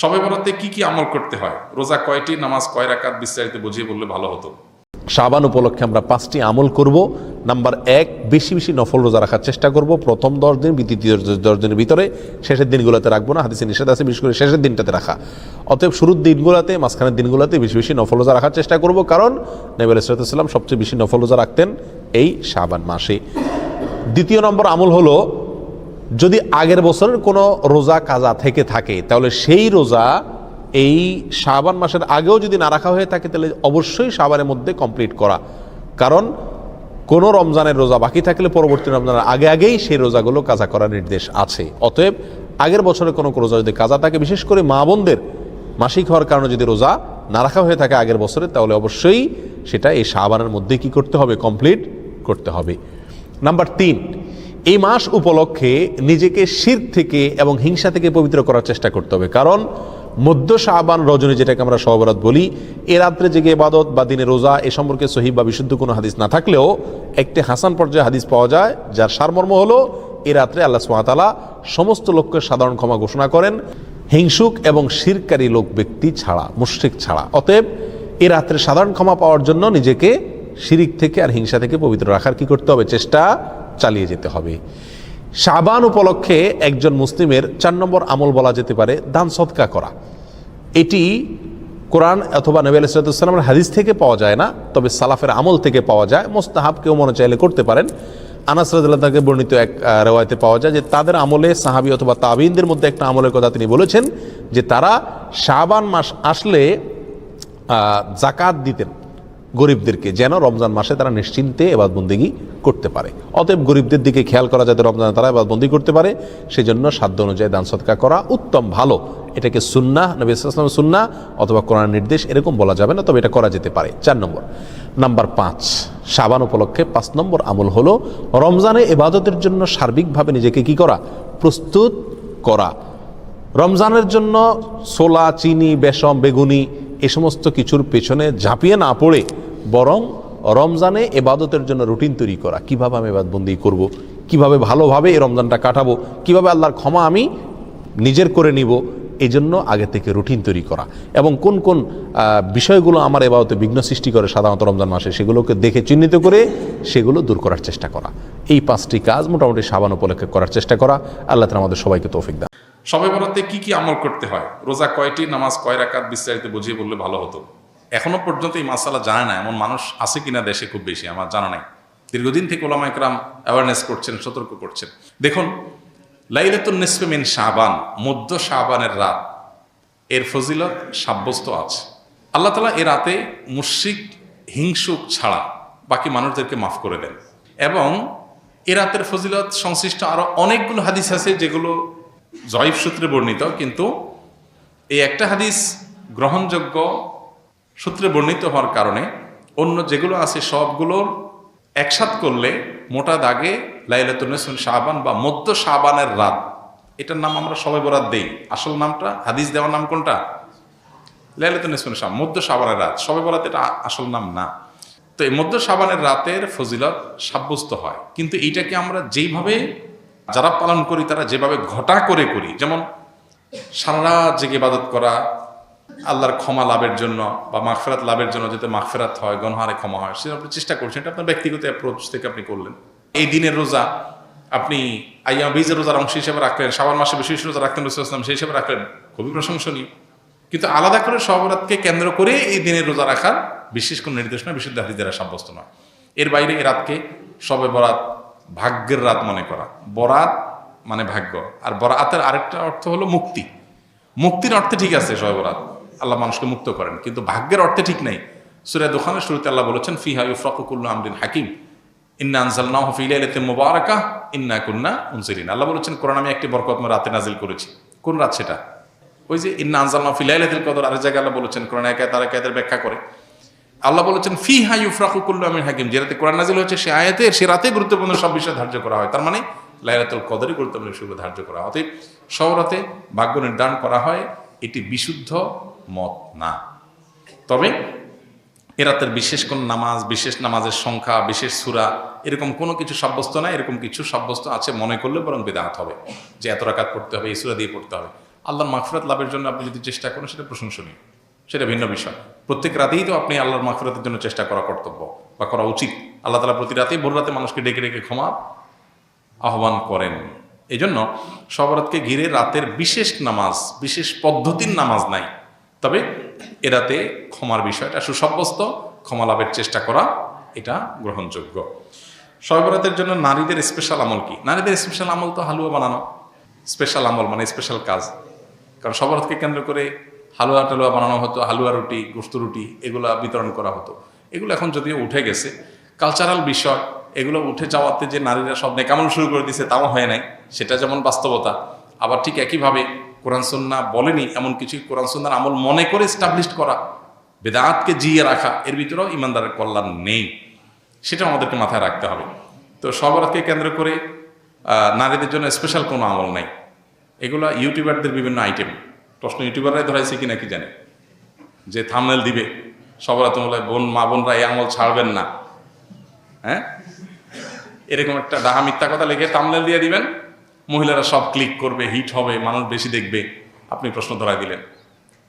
সবে বরাতে কি কি আমল করতে হয়? রোজা কয়টি, নামাজ কয় রাকাত বিস্তারিত বুঝিয়ে বললে ভালো হতো। শাবান উপলক্ষে আমরা পাঁচটি আমল করব। নাম্বার এক, বেশি বেশি নফল রোজা রাখার চেষ্টা করব। প্রথম দশ দিন দ্বিতীয় দশ দিনের ভিতরে শেষের দিনগুলোতে রাখব না, হাদিসে নিষেধ আছে, বিশেষ করে শেষের দিনটাতে রাখা। অতএব শুরুর দিনগুলোতে, মাঝখানের দিনগুলোতে বেশি বেশি নফল রোজা রাখার চেষ্টা করব, কারণ নেবেল ইসরাতাম সবচেয়ে বেশি নফল রোজা রাখতেন এই শাবান মাসে। দ্বিতীয় নম্বর আমল হলো যদি আগের বছরের কোনো রোজা কাজা থেকে থাকে, তাহলে সেই রোজা এই শাবান মাসের আগেও যদি না রাখা হয়ে থাকে, তাহলে অবশ্যই শাবানের মধ্যে কমপ্লিট করা। কারণ কোনো রমজানের রোজা বাকি থাকলে পরবর্তী রমজানের আগে আগেই সেই রোজাগুলো কাজা করার নির্দেশ আছে। অতএব আগের বছরের কোনো রোজা যদি কাজা থাকে, বিশেষ করে মা বোনদের মাসিক হওয়ার কারণে যদি রোজা না রাখা হয়ে থাকে আগের বছরে, তাহলে অবশ্যই সেটা এই শাবানের মধ্যে কি করতে হবে? কমপ্লিট করতে হবে। নাম্বার তিন এই মাস উপলক্ষে নিজেকে শির থেকে এবং হিংসা থেকে পবিত্র করার চেষ্টা করতে হবে। কারণ মধ্য শাহবান রজনী যেটাকে আমরা সহবরাত বলি, এ রাত্রে জেগে ইবাদত বা দিনে রোজা এ সম্পর্কে সহি বা বিশুদ্ধ কোনো হাদিস না থাকলেও একটি হাসান পর্যায়ে হাদিস পাওয়া যায়, যার সারমর্ম হলো এ রাত্রে আল্লাহ সুমাতালা সমস্ত লোককে সাধারণ ক্ষমা ঘোষণা করেন। হিংসুক এবং শিরকারী লোক ব্যক্তি ছাড়া, মুশ্রিক ছাড়া। অতএব এ রাত্রে সাধারণ ক্ষমা পাওয়ার জন্য নিজেকে শিরিক থেকে আর হিংসা থেকে পবিত্র রাখার কি করতে হবে? চেষ্টা চালিয়ে যেতে হবে। শাবান উপলক্ষে একজন মুসলিমের চার নম্বর আমল বলা যেতে পারে, দান সৎকা করা। এটি কোরআন অথবা নবী আলাইসালামের হাদিস থেকে পাওয়া যায় না, তবে সালাফের আমল থেকে পাওয়া যায়। মোস্তাহাব কেউ মনে চাইলে করতে পারেন। আনাস তাকে বর্ণিত এক রেওয়ায়তে পাওয়া যায় যে তাদের আমলে সাহাবি অথবা তাবিনদের মধ্যে একটা আমলের কথা তিনি বলেছেন যে তারা শাবান মাস আসলে জাকাত দিতেন। গরিবদেরকে, যেন রমজান মাসে তারা নিশ্চিন্তে এবাদ বন্দিগি করতে পারে। অতএব গরিবদের দিকে খেয়াল করা যাতে রমজানে তারা এবাদ বন্দি করতে পারে, সেজন্য সাধ্য অনুযায়ী দান সৎকা করা উত্তম ভালো। এটাকে সুন্না নবী সুন্না অথবা কোরআন নির্দেশ এরকম বলা যাবে না, তবে এটা করা যেতে পারে। চার নম্বর। নাম্বার পাঁচ সাবান উপলক্ষে পাঁচ নম্বর আমল হলো রমজানে এবাদতের জন্য সার্বিকভাবে নিজেকে কি করা? প্রস্তুত করা। রমজানের জন্য সোলা চিনি বেসম বেগুনি এ সমস্ত কিছুর পেছনে ঝাঁপিয়ে না পড়ে বরং রমজানে এবাদতের জন্য রুটিন তৈরি করা। কীভাবে আমি এবাদবন্দি করব? কীভাবে ভালোভাবে এই রমজানটা কাটাবো? কীভাবে আল্লাহর ক্ষমা আমি নিজের করে নিব? এই জন্য আগে থেকে রুটিন তৈরি করা। এবং কোন কোন বিষয়গুলো আমার এবাদতে বিঘ্ন সৃষ্টি করে সাধারণত রমজান মাসে, সেগুলোকে দেখে চিহ্নিত করে সেগুলো দূর করার চেষ্টা করা। এই পাঁচটি কাজ মোটামুটি সাবান উপলক্ষে করার চেষ্টা করা। আল্লাহ আমাদের সবাইকে তৌফিক দেন। সবে বরাতে কি কি আমল করতে হয়? রোজা কয়টি, নামাজ কয় রাকাত বিস্তারিত বুঝিয়ে বললে ভালো হতো। এখনও পর্যন্ত এই মাসালা জানে না, এমন মানুষ আছে কিনা দেশে খুব বেশি, আমার জানা নাই। দীর্ঘদিন থেকে ওলামা একরাম অ্যাওয়ারনেস করছেন, সতর্ক করছেন। দেখুন, লাইলাতুন নিসফে মিন শাবান, মধ্য শাবানের রাত, এর ফজিলত সাব্যস্ত আছে। আল্লাহ তালা এ রাতে মুশিক হিংসুক ছাড়া বাকি মানুষদেরকে মাফ করে দেন। এবং এ রাতের ফজিলত সংশ্লিষ্ট আরও অনেকগুলো হাদিস আছে যেগুলো জয়ীফ সূত্রে বর্ণিত, কিন্তু এই একটা হাদিস গ্রহণযোগ্য সূত্রে বর্ণিত হওয়ার কারণে অন্য যেগুলো আছে সবগুলোর একসাথ করলে মোটা দাগে লাইলাতুন শাহবান বা মধ্য শাহবানের রাত। এটার নাম আমরা সবাই বরাত দেই। আসল নামটা, হাদিস দেওয়ার নাম কোনটা? লাইলাতুন শাহ মধ্য শাহবানের রাত। সবাই বরাত এটা আসল নাম না। তো এই মধ্য শাহবানের রাতের ফজিলত সাব্যস্ত হয়। কিন্তু এইটাকে আমরা যেইভাবে যারা পালন করি, তারা যেভাবে ঘটা করে করি, যেমন সারা জেগে ইবাদত করা, আল্লাহর ক্ষমা লাভের জন্য বা মাগফেরাত লাভের জন্য যাতে মাগফেরাত হয়, গণহারে ক্ষমা হয় সেটা আপনি চেষ্টা করছেন, এটা আপনার ব্যক্তিগত অ্যাপ্রোচ থেকে আপনি করলেন। এই দিনের রোজা, আপনি আইয়া বীজের রোজার অংশ হিসেবে রাখলেন, শাবান মাসে বিশেষ রোজা রাখলেন রসুলাম সেই হিসেবে রাখলেন, খুবই প্রশংসনীয়। কিন্তু আলাদা করে সবরাতকে কেন্দ্র করে এই দিনের রোজা রাখার বিশেষ কোনো নির্দেশনা, বিশুদ্ধ হাদিস দ্বারা সাব্যস্ত নয়। এর বাইরে এ রাতকে সবে বরাত ভাগ্যের রাত মনে করা। বরাত মানে ভাগ্য। আর বরাতের আরেকটা অর্থ হলো মুক্তি। মুক্তির অর্থে ঠিক আছে বরাত। আল্লাহ মানুষকে মুক্ত করেন, কিন্তু ভাগ্যের অর্থে ঠিক নেই। সুরিয়া দোকানের শুরুতে আল্লাহ বলেছেন, ফিহা ইউফরাকুল্লাহ আমদিন হাকিম। ইন্না আনজালনাহ ফি লাইলাতিন মুবারাকাহ ইন্না কুন্না মুনজিরিন আল্লাহ বলেছেন, কোরআন আমি একটি বরকতময় রাতে নাজিল করেছি। কোন রাত সেটা? ওই যে, ইন্না আনজালনাহ ফি লাইলাতিল কদর, আরেক জায়গায় আল্লাহ বলেছেন, কোরআন একায় তার ব্যাখ্যা করে। আল্লাহ বলেছেন ফি হাই ইউফরাকুল্লাহ আমিন হাকিম। যে রাতে কোরআন নাজিল হচ্ছে সে আয়াতে, সে রাতে গুরুত্বপূর্ণ সব বিষয় ধার্য করা হয়। তার মানে লাইলাতুল কদরই গুরুত্বপূর্ণ বিষয়গুলো ধার্য করা হয়। অতএব সব রাতে ভাগ্য নির্ধারণ করা হয়, এটি বিশুদ্ধ মত না। তবে, এ রাতের বিশেষ কোন নামাজ, বিশেষ নামাজের সংখ্যা, বিশেষ সুরা, এরকম কোনো কিছু সাব্যস্ত না, এরকম কিছু সাব্যস্ত আছে মনে করলে বরং বেদাত হবে। যে এত রাকাত পড়তে হবে, এই সুরা দিয়ে পড়তে হবে। আল্লাহর মাগফিরাত লাভের জন্য আপনি যদি চেষ্টা করেন, সেটা প্রশংসনীয়। সেটা ভিন্ন বিষয়। প্রত্যেক রাতেই তো আপনি আল্লাহর মাগফিরাতের জন্য চেষ্টা করা কর্তব্য বা করা উচিত। আল্লাহ তালা প্রতি রাতেই ভোর রাতে মানুষকে ডেকে ডেকে ক্ষমা আহ্বান করেন। এই জন্য সবরাতকে ঘিরে রাতের বিশেষ নামাজ, বিশেষ পদ্ধতির নামাজ নাই। তবে এরাতে ক্ষমার বিষয়টা সুসাব্যস্ত, ক্ষমা লাভের চেষ্টা করা এটা গ্রহণযোগ্য। সবরাতের জন্য নারীদের স্পেশাল আমল কি? নারীদের স্পেশাল আমল তো হালুয়া বানানো। স্পেশাল আমল মানে স্পেশাল কাজ। কারণ সবরাতকে কেন্দ্র করে হালুয়া টালুয়া বানানো হতো, হালুয়া রুটি, গোস্ত রুটি, এগুলা বিতরণ করা হতো। এগুলো এখন যদিও উঠে গেছে কালচারাল বিষয়, এগুলো উঠে যাওয়াতে যে নারীরা সব নেকামল শুরু করে দিছে তাও হয় নাই, সেটা যেমন বাস্তবতা। আবার ঠিক একইভাবে কোরআন সন্না বলেনি, এমন কিছু কোরআন সন্ন্যার আমল মনে করে স্টাবলিশ করা, বেদাতকে জিয়ে রাখা, এর ভিতরেও ইমানদারের কল্যাণ নেই। সেটা আমাদেরকে মাথায় রাখতে হবে। তো সবরাতকে কেন্দ্র করে নারীদের জন্য স্পেশাল কোনো আমল নাই। এগুলো ইউটিউবারদের বিভিন্ন আইটেম প্রশ্ন ইউটিউবাররাই ধরাইছে কিনা কি জানে। যে থামনেল দিবে। সবরা তোমরা বোন, মা, বোনরা এই আমল ছাড়বেন না। হ্যাঁ? এরকম একটা ডাহা মিথ্যা কথা লিখে থামনেল দিয়ে দিবেন। মহিলারা সব ক্লিক করবে হিট হবে, মানুষ বেশি দেখবে। আপনি প্রশ্ন ধরাই দিলেন।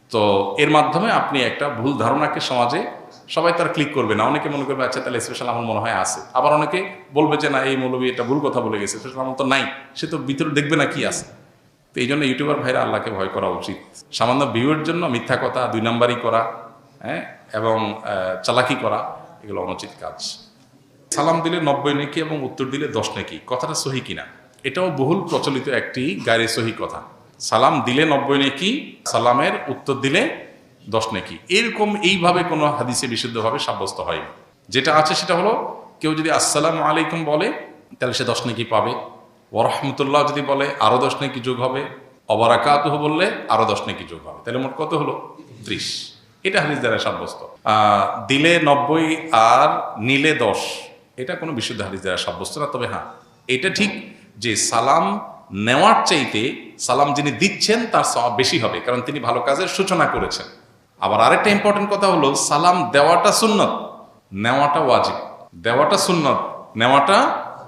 তো এর মাধ্যমে আপনি একটা ভুল ধারণাকে সমাজে সবাই তার ক্লিক করবে না। অনেকে মনে করবে আচ্ছা তাহলে স্পেশাল আমার মনে হয় আছে। আবার অনেকে বলবে যে, না, এই মৌলবী এটা ভুল কথা বলে গেছে। স্পেশাল আমল তো নাই। সে তো ভিতরে দেখবে না কি আছে। তো এই জন্য ইউটিউবার ভাইরা আল্লাহকে ভয় করা উচিত। সামান্য ভিউয়ের জন্য মিথ্যা কথা, দুই নাম্বারই করা হ্যাঁ এবং চালাকি করা, এগুলো অনুচিত কাজ। সালাম দিলে নব্বই নেকি এবং উত্তর দিলে দশ নেকি, কথাটা সহি কিনা? এটাও বহুল প্রচলিত একটি গায়ে সহি কথা। সালাম দিলে নব্বই নেকি, সালামের উত্তর দিলে দশ নেকি। এরকম এইভাবে কোনো হাদিসে বিশুদ্ধভাবে সাব্যস্ত হয়নি। যেটা আছে সেটা হলো, কেউ যদি আসসালাম আলাইকুম বলে, তাহলে সে দশ নেকি পাবে। ওরহমতুল্লাহ যদি বলে, আরও দশ নেকি যোগ হবে। অবরাকাতুহ বললে, আরও দশ নেকি যোগ হবে। তাহলে মোট কত হলো? ত্রিশ। এটা হাদিস দ্বারা সাব্যস্ত। দিলে নব্বই আর নিলে দশ। এটা কোনো বিশুদ্ধ হাদিস দ্বারা সাব্যস্ত না, তবে হ্যাঁ এটা ঠিক যে সালাম নেওয়ার চাইতে সালাম যিনি দিচ্ছেন, তার সওয়াব বেশি হবে, কারণ তিনি ভালো কাজের সূচনা করেছেন। আবার আরেকটা ইম্পর্টেন্ট কথা হলো, সালাম দেওয়াটা সুন্নত, নেওয়াটা ওয়াজিব। দেওয়াটা সুন্নত, নেওয়াটা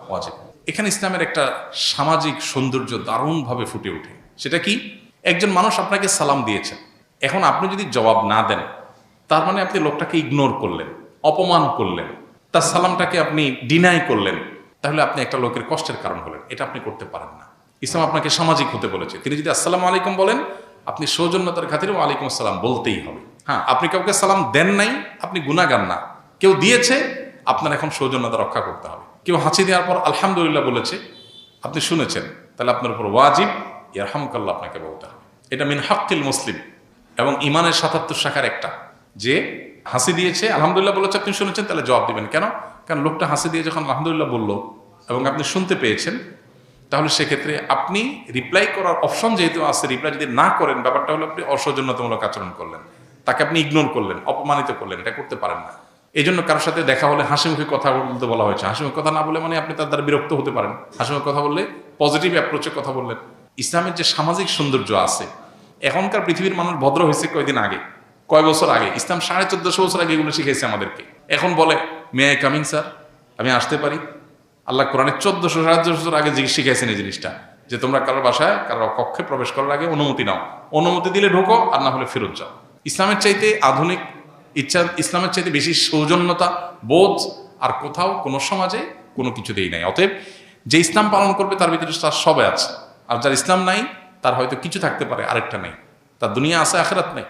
ওয়াজিব। এখানে ইসলামের একটা সামাজিক সৌন্দর্য দারুণভাবে ফুটে ওঠে। সেটা কি? একজন মানুষ আপনাকে সালাম দিয়েছেন এখন আপনি যদি জবাব না দেন, তার মানে আপনি লোকটাকে ইগনোর করলেন, অপমান করলেন, তার সালামটাকে আপনি ডিনাই করলেন, তাহলে আপনি একটা লোকের কষ্টের কারণ হলেন। এটা আপনি করতে পারেন না। ইসলাম আপনাকে সামাজিক হতে বলেছে। তিনি যদি আসসালামু আলাইকুম বলেন, আপনি সৌজন্যতার খাতিরে ওয়ালাইকুম আসসালাম বলতেই হবে। হ্যাঁ আপনি কাউকে সালাম দেন নাই, আপনি গুণাগান না। কেউ দিয়েছে, আপনার এখন সৌজন্যতা রক্ষা করতে হবে। কেউ হাঁচি দেওয়ার পর আলহামদুলিল্লাহ বলেছে, আপনি শুনেছেন, তাহলে আপনার উপর ওয়াজিব, ইয়ারহামকাল্লাহ আপনাকে বলতে হবে। এটা মিন হাক্কিল মুসলিম এবং ইমানের সাতাত্তর শাখার একটা। যে হাসি দিয়েছে, আলহামদুলিল্লাহ বলেছে, আপনি শুনেছেন, তাহলে জবাব দিবেন। কেন? কারণ লোকটা হাসি দিয়ে যখন আলহামদুলিল্লাহ বলল এবং আপনি শুনতে পেয়েছেন, তাহলে সেক্ষেত্রে আপনি রিপ্লাই করার অপশন যেহেতু আছে রিপ্লাই যদি না করেন, ব্যাপারটা হলো আপনি অসৌজন্যতামূলক আচরণ করলেন। তাকে আপনি ইগনোর করলেন, অপমানিত করলেন, এটা করতে পারেন না। এই জন্য কারোর সাথে দেখা হলে হাসি মুখে কথা বলতে বলা হয়েছে। হাসি মুখে কথা না বলে মানে আপনি তার দ্বারা বিরক্ত হতে পারেন। হাসি মুখে কথা বললে পজিটিভ অ্যাপ্রোচে কথা বললেন। ইসলামের যে সামাজিক সৌন্দর্য আছে, এখনকার পৃথিবীর মানুষ ভদ্র হয়েছে কয়দিন আগে? কয় বছর আগে? ইসলাম সাড়ে চোদ্দশো বছর আগে এগুলো শিখেছে আমাদেরকে। এখন বলে মে আই কামিং স্যার আমি আসতে পারি। আল্লাহ কোরআনের চোদ্দশো, সাড়ে বছর আগে শিখেছেন এই জিনিসটা, যে তোমরা কারোর বাসায়, কারোর কক্ষে প্রবেশ করার আগে অনুমতি নাও। অনুমতি দিলে ঢোকো, আর না হলে ফেরত যাও। ইসলামের চাইতে আধুনিক ইচ্ছা, ইসলামের চাইতে বেশি সৌজন্যতা, বোধ আর কোথাও কোনো সমাজে কোনো কিছুতেই নাই। অতএব যে ইসলাম পালন করবে তার ভিতরে তার সবে আছে। আর যার ইসলাম নাই, তার হয়তো কিছু থাকতে পারে, আরেকটা নেই। তার দুনিয়া আছে, আখেরাত নেই।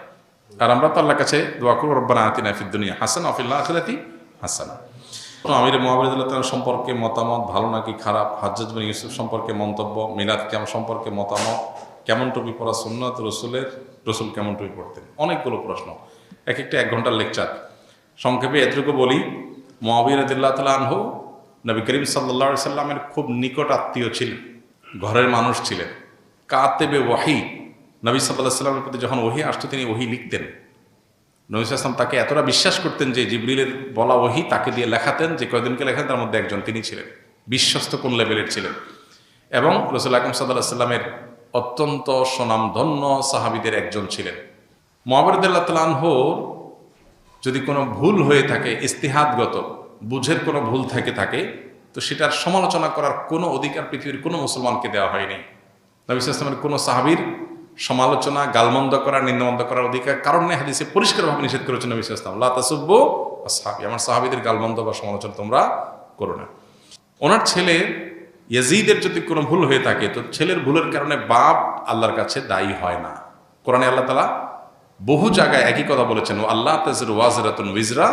আর আমরা তো আল্লাহর কাছে দোয়া করব, রব্বানা আতিনা দুনিয়া হাসান অফিল্লা আখেরাতি হাসানা। আমির মোহাম্মদুল্লাহ তাআলা সম্পর্কে মতামত ভালো নাকি খারাপ? হাজ্জাজ বিন ইউসুফ সম্পর্কে মন্তব্য, মিলাদ কেমন সম্পর্কে মতামত? কেমন টুপি পরা সুন্নত? রসুলের, রসুল কেমন টুপি পড়তেন অনেকগুলো প্রশ্ন। এক একটা এক ঘণ্টার লেকচার। সংক্ষেপে এতটুকু বলি, মহাবীর আদিল্লাহ তালা আনহু নবী করিম সাল্লা সাল্লামের খুব নিকট আত্মীয় ছিলেন, ঘরের মানুষ ছিলেন। কাতেবে ওয়াহি, নবী সাল্লাহ সাল্লামের প্রতি যখন ওহি আসতো, তিনি ওহি লিখতেন। নবী আসলাম তাকে এতটা বিশ্বাস করতেন যে জিবরিলের বলা ওহি তাকে দিয়ে লেখাতেন যে কয়দিনকে লেখাতেন, তার মধ্যে একজন তিনি ছিলেন। বিশ্বস্ত কোন লেভেলের ছিলেন। এবং রসুল আকরম সাল্লাহ সাল্লামের অত্যন্ত সুনামধন্য সাহাবিদের একজন ছিলেন। মোহাম্মদুল্লাহ তালানহর যদি কোনো ভুল হয়ে থাকে, ইস্তিহাদগত, বুঝের কোনো ভুল থেকে থাকে, তো সেটার সমালোচনা করার কোনো অধিকার পৃথিবীর কোনো মুসলমানকে দেওয়া হয়নি। নবী ইসলামের কোনো সাহাবির সমালোচনা, গালমন্দ করা, নিন্দমন্দ করার অধিকার কারণ নেই, হাদিসে পরিষ্কারভাবে নিষেধ করেছেন নবী ইসলাম লাতাসব্য সাহাবি আমার সাহাবিদের গালমন্দ বা সমালোচনা তোমরা করো না। ওনার ছেলে ইয়াজিদের যদি কোনো ভুল হয়ে থাকে, তো ছেলের ভুলের কারণে বাপ আল্লাহর কাছে দায়ী হয় না। কোরআনে আল্লাহ তালা বহু জায়গায় একই কথা বলেছেন, ও আল্লাহ তাজের ওয়াজরাতুন উইজরা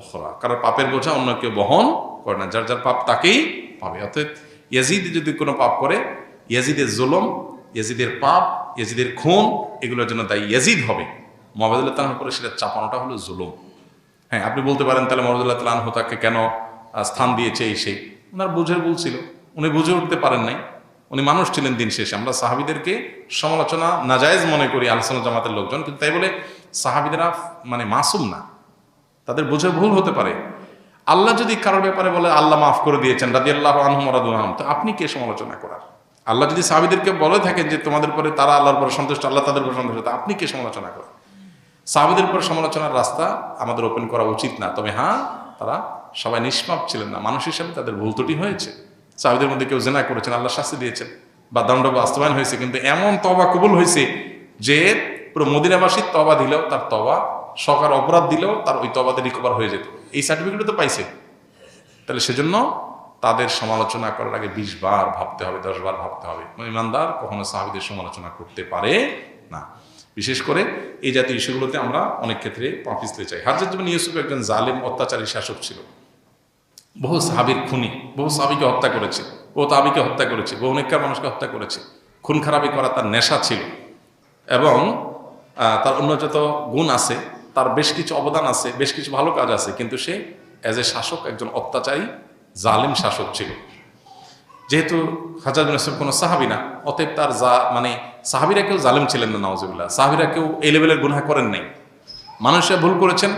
ওখরা কারণ পাপের বোঝা অন্য কেউ বহন করে না, যার যার পাপ তাকেই পাবে। অর্থাৎ ইয়াজিদ যদি কোনো পাপ করে, ইয়াজিদের জুলম, ইয়াজিদের পাপ, ইয়াজিদের খুন, এগুলোর জন্য দায়ী ইয়াজিদ হবে। মোহাম্মদুল্লাহ তালার করে সেটা চাপানোটা হলো জুলুম। হ্যাঁ আপনি বলতে পারেন, তাহলে মোহাম্মদুল্লাহ তালাহ তাকে কেন স্থান দিয়েছে এই সেই? ওনার বুঝের ভুল ছিল। উনি বুঝে উঠতে পারেন নাই। উনি মানুষ ছিলেন দিন শেষে। আমরা সাহাবিদেরকে সমালোচনা নাজায়েজ মনে করি, আলোচনা জামাতের লোকজন, কিন্তু তাই বলে সাহাবিদেরা মানে মাসুম না। তাদের বুঝে ভুল হতে পারে। আল্লাহ যদি কারোর ব্যাপারে বলে, আল্লাহ মাফ করে দিয়েছেন রাজি আল্লাহ আনহম রাদুহাম তো আপনি কে সমালোচনা করার? আল্লাহ যদি সাহাবিদেরকে বলে থাকেন যে তোমাদের পরে তারা আল্লাহর পরে সন্তুষ্ট, আল্লাহ তাদের পরে সন্তুষ্ট আপনি কে সমালোচনা করেন? সাহাবিদের পর সমালোচনার রাস্তা আমাদের ওপেন করা উচিত না। তবে হ্যাঁ তারা সবাই নিষ্পাপ ছিলেন না। মানুষ হিসেবে তাদের ভুল ত্রুটি হয়েছে। সাহাবিদের মধ্যে কেউ জেনা করেছেন, আল্লাহ শাস্তি দিয়েছেন। বা দণ্ড বাস্তবায়ন হয়েছে, কিন্তু এমন তবা কবুল হয়েছে যে পুরো মদিনাবাসীর তবা দিলেও তার তবা সকার অপরাধ দিলেও তার ওই তবাতে রিকভার হয়ে যেত। এই সার্টিফিকেটও তো পাইছে। তাহলে সেজন্য তাদের সমালোচনা করার আগে বিশ বার ভাবতে হবে, দশ বার ভাবতে হবে। মানে ইমানদার কখনো সাহাবিদের সমালোচনা করতে পারে না। বিশেষ করে এই জাতীয় ইস্যুগুলোতে আমরা অনেক ক্ষেত্রে পা চাই। হাজার জীবন ইউসুফ একজন জালেম, অত্যাচারী শাসক ছিল। বহু সাহাবির খুনি, বহু সাহাবিকে হত্যা করেছে, বহু তাবিকে হত্যা করেছে, বহু নেককার মানুষকে হত্যা করেছে। খুন খারাপি করা তার নেশা ছিল। এবং তার অন্য যত গুণ আছে, তার বেশ কিছু অবদান আছে, বেশ কিছু ভালো কাজ আছে, কিন্তু সে অ্যাজ এ শাসক, একজন অত্যাচারী, জালিম শাসক ছিল। যেহেতু হাজার বিন কোনো সাহাবি না, অতএব তার যা মানে সাহাবিরা কেউ জালিম ছিলেন না নওয়াজুবিল্লাহ সাহাবিরা কেউ এই লেভেলের গুনাহ করেন নাই। মানুষরা ভুল করেছেন,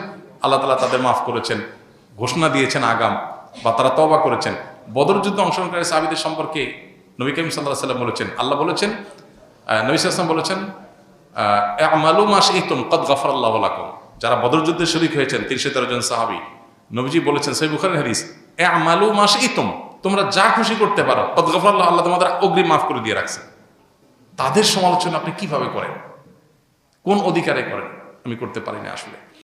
আল্লাহ তালা তাদের মাফ করেছেন, ঘোষণা দিয়েছেন আগাম। বা তারা তবা করেছেন। বদর যুদ্ধ অংশগ্রহণকারী সাহাবিদের সম্পর্কে নবী করিম সাল্লাহ সাল্লাম বলেছেন, আল্লাহ বলেছেন নবী সাল্লাম বলেছেন আমালু মাস ইতুম কদ গফর আল্লাহ যারা বদর যুদ্ধে শরিক হয়েছেন তিনশো তেরো জন সাহাবি, নবীজি বলেছেন সেই বুখারি হাদিস এ আমালু মাস ইতুম তোমরা যা খুশি করতে পারো, কদ গফর আল্লাহ আল্লাহ তোমাদের অগ্রিম মাফ করে দিয়ে রাখছে। তাদের সমালোচনা আপনি কীভাবে করেন? কোন অধিকারে করেন? আমি করতে পারি না আসলে।